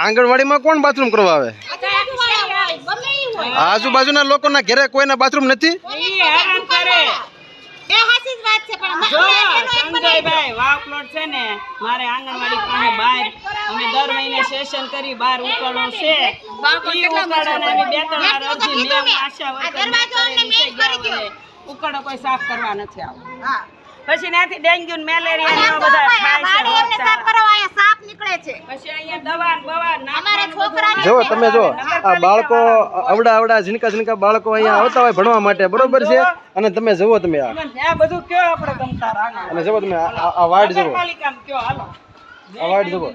આંગણવાડીમાં કોણ બાથરૂમ કરવા આવે? આજુબાજુના લોકોના ઘરે કોઈના બાથરૂમ નથી. ઉકાળો કોઈ સાફ કરવા નથી આવતો. પછી ત્યાંથી ડેન્ગ્યુ ને મેલેરિયા ને બધા થાય છે રોગચાળા. પછી અહીંયા દવા ને બવા નાખવાનું જો તમે જો આ બાળકો અવડા અવડા ઝીણકા ઝીણકા બાળકો અહીંયા આવતા હોય ભણવા માટે બરોબર છે? અને તમે જુઓ તમે આ. આ બધું કયો આપણે તમતાર આંગણ અને જુઓ તમે આ- વાર્ડ જુઓ. નગરપાલિકામાં કયો હાલો? આ વાર્ડ જુઓ.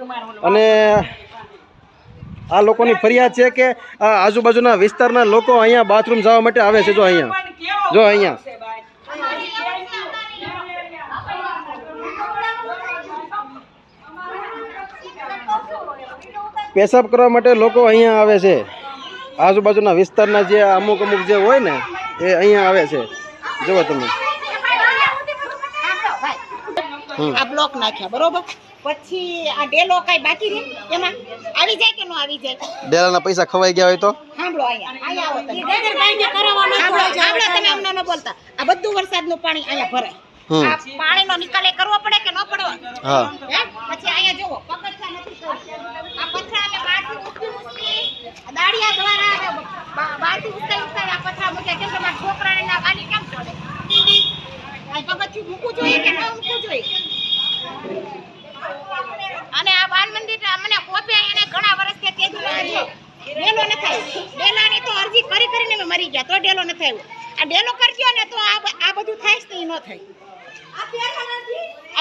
અને આ લોકોની ફરિયાદ છે કે આ આજુબાજુના વિસ્તારના લોકો અહીંયા બાથરૂમ જવા માટે આવે છે જો અહીંયા. જો અહીંયા છે ભાઈ પેશાબ કરવા માટે લોકો અહીંયા આવે છે. આજુબાજુના વિસ્તારના જે અમુક અમુક જે હોય ને એ અહીંયા આવે છે. જુઓ તમે. આ બ્લોક નાખ્યા બરોબર? પછી આ ડેલો કઈ બાકી રહે એમાં આવી જાય કે ન આવી જાય? ડેલાના પૈસા ખવાઈ ગયા હોય તો? સાંભળો અહીંયા અહીંયા તમે. સાંભળો સાંભળો તમે અમને ન બોલતા. આ બધું વરસાદનું પાણી અહીંયા ભરાય. પાણીનો નિકાલ કરવો પડે કે ન પડવો? પછી અહીંયા આ પથરા અમે દ્વારા અમે બહારથી આ પથરા મૂક્યા કે મારા છોકરાને ના ગાલી કેમ મૂકવું જોઈએ કે ન મૂકવું જોઈએ? અને આ બાલ મંદિર મને કોપ્યા એને ઘણા વર્ષથી છે. ડેલો ન થાય. ડેલાની તો અરજી કરી કરીને મેં મરી ગયા. તો ડેલો ન થયો. આ ડેલો કરજો ને તો આ બધું થાય જ નહીં ન થાય. આ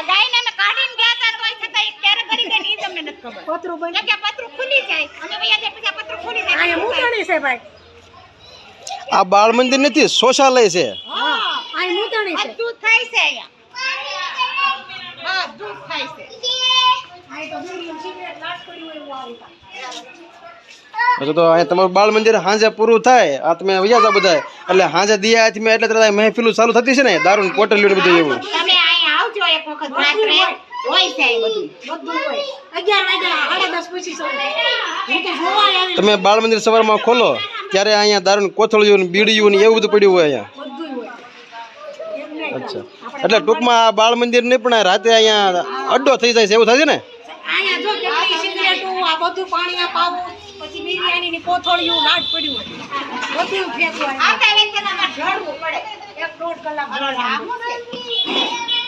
ગાયને અમે કાઢીને ગયા હતા તોય છતાં ક્યારે કરી ગઈ ને તમને નથી ખબર. પતરું બની કે પતરું ખુલી જાય? અને વયા જાય પછી પતરું ખુલી જાય અહીંયા મૂકણી છે ભાઈ. આ બાળ મંદિર નથી શૌચાલય છે. હા. અહીં મૂકણી છે. બધું થાય છે અહીંયા બધું થાય છે તો અહીંયા તમારું બાળ મંદિર હાંજે પૂરું થાય. આ તમે વૈયા જાવ બધા એટલે હાંજે દિયા મેં એટલે તરત મહેફિલું ચાલુ થતી છે ને દારૂ કોટલીઓ લીડ બધું એવું. તમે અહીં આવજો એક વખત રાત્રે. હોય. છે બધું. બધું હોય. અગિયાર વાગ્યા સાડા દસ પછી તમે બાળ મંદિર સવારમાં ખોલો ત્યારે અહીંયા દારૂ કોથળિયું ને બીડીયું ને એવું બધું પડ્યું હોય અહીંયા. અચ્છા. એટલે ટૂંકમાં આ બાળ મંદિર નહીં પણ રાતે અહીંયા અડ્ડો થઈ જાય છે. એવું થાય છે ને અહીંયા જો કેટલી સિગરેટો આ બધું પાણી આ પાવું. પછી બિરયાની ની કોથળીઓ લાડ પડ્યું. હોય બધું ફેંકવું આ તમારે ઢળવું પડે. એક દોઢ કલાક ઢળવાનું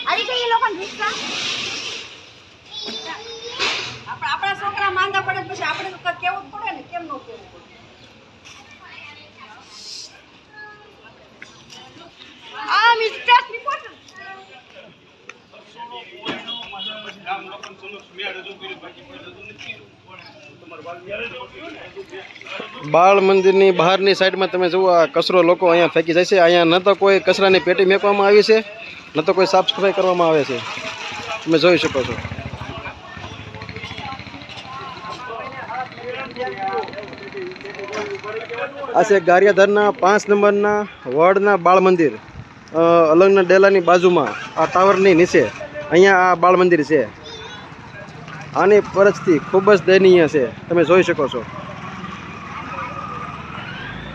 આવી. એ લોકોને રિક્ષા આપણા છોકરા માંદા પડે પછી આપણે તો કેવું પડે ને કેમ ન કેવું પડે? બાળ મંદિરની બહારની સાઈડમાં તમે જુઓ, આ કચરો લોકો અહીંયા ફેંકી જાય છે. અહીંયા ન તો કોઈ કચરાની પેટી મેકવામાં આવી છે, ન તો કોઈ સાફ સફાઈ કરવામાં આવે છે. તમે જોઈ શકો છો. આ છે ગારિયાધરના પાંચ નંબરના વડના બાળ મંદિર અલંગના ડેલાની બાજુમાં, આ ટાવરની નીચે. અહીંયા આ બાળ મંદિર છે. આની પરિસ્થિતિ ખૂબ જ દયનીય છે. તમે જોઈ શકો છો.